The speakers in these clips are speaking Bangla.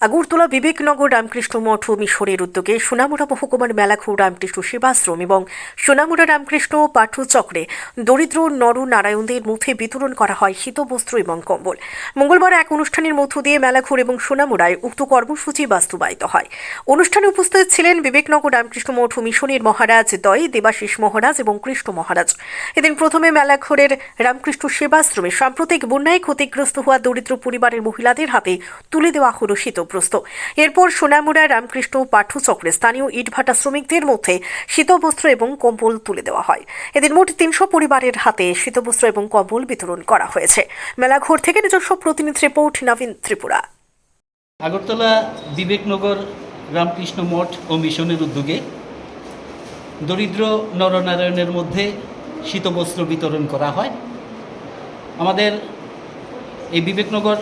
আগরতলা বিবেকনগর রামকৃষ্ণ মঠ ও মিশরের উদ্যোগে সোনামুড়া মহকুমার মেলাঘুর রামকৃষ্ণ সেবাশ্রম এবং সোনামুড়া রামকৃষ্ণ পাঠচক্রে দরিদ্র নর নারায়ণদের মুখে বিতরণ করা হয় শীতবস্ত্র এবং কম্বল। মঙ্গলবার এক অনুষ্ঠানের মধ্য দিয়ে মেলাঘুর এবং সোনামুড়ায় উক্ত কর্মসূচি বাস্তবায়িত হয়। অনুষ্ঠানে উপস্থিত ছিলেন বিবেকনগর রামকৃষ্ণ মঠ ও মিশনের মহারাজ দয় দেবাশিস মহারাজ এবং কৃষ্ণ মহারাজ। এদিন প্রথমে মেলাঘরের রামকৃষ্ণ সেবাশ্রমে সাম্প্রতিক বন্যায় ক্ষতিগ্রস্ত হওয়া দরিদ্র পরিবারের মহিলাদের হাতে তুলে দেওয়া হল শীতপ্রস্ত এরপর সোনামুড়া, রামকৃষ্ণ পাঠ্যচক্রে স্থানীয় ইটভাটা শ্রমিকদের মধ্যে শীতবস্ত্র এবং কম্বল তুলে দেওয়া হয়। এদের মোট তিনশো পরিবারের হাতে শীতবস্ত্র এবং কম্বল বিতরণ করা হয়েছে। মেলাঘর থেকে নিজস্ব প্রতিনিধি রিপোর্ট, নবীন ত্রিপুরা। আগরতলা বিবেকনগর রামকৃষ্ণ মঠ ও মিশনের উদ্যোগে দরিদ্র নরনারায়ণের মধ্যে শীতবস্ত্র বিতরণ করা হয়। আমাদের এই বিবেকনগর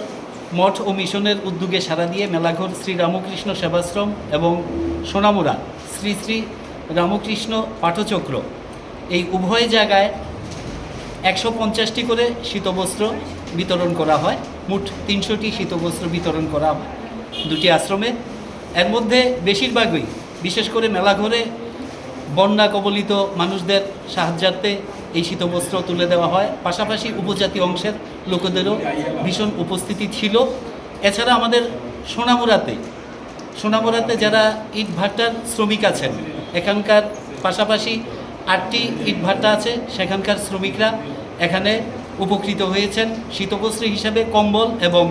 মঠ ও মিশনের উদ্যোগে সাড়া দিয়ে মেলাঘর শ্রী রামকৃষ্ণ সেবাশ্রম এবং সোনামুড়া শ্রী শ্রী রামকৃষ্ণ পাঠচক্র। এই উভয় জায়গায় একশো পঞ্চাশটি করে শীতবস্ত্র বিতরণ করা হয়। মোট তিনশোটি শীতবস্ত্র বিতরণ করা হয় দুটি আশ্রমে। এর মধ্যে বেশিরভাগই, বিশেষ করে মেলাঘরে বন্যা কবলিত মানুষদের সাহায্যার্থে এই শীতবস্ত্র তুলে দেওয়া হয়। পাশাপাশি উপজাতি অংশের লোকেদেরও ভীষণ উপস্থিতি ছিল। এছাড়া আমাদের সোনামুড়াতে সোনামুড়াতে যারা ইট ভাটার শ্রমিক আছেন, এখানকার পাশাপাশি আটটি ইট ভাটা আছে, সেখানকার শ্রমিকরা এখানে উপকৃত হয়েছেন। শীতবস্ত্র হিসাবে কম্বল এবং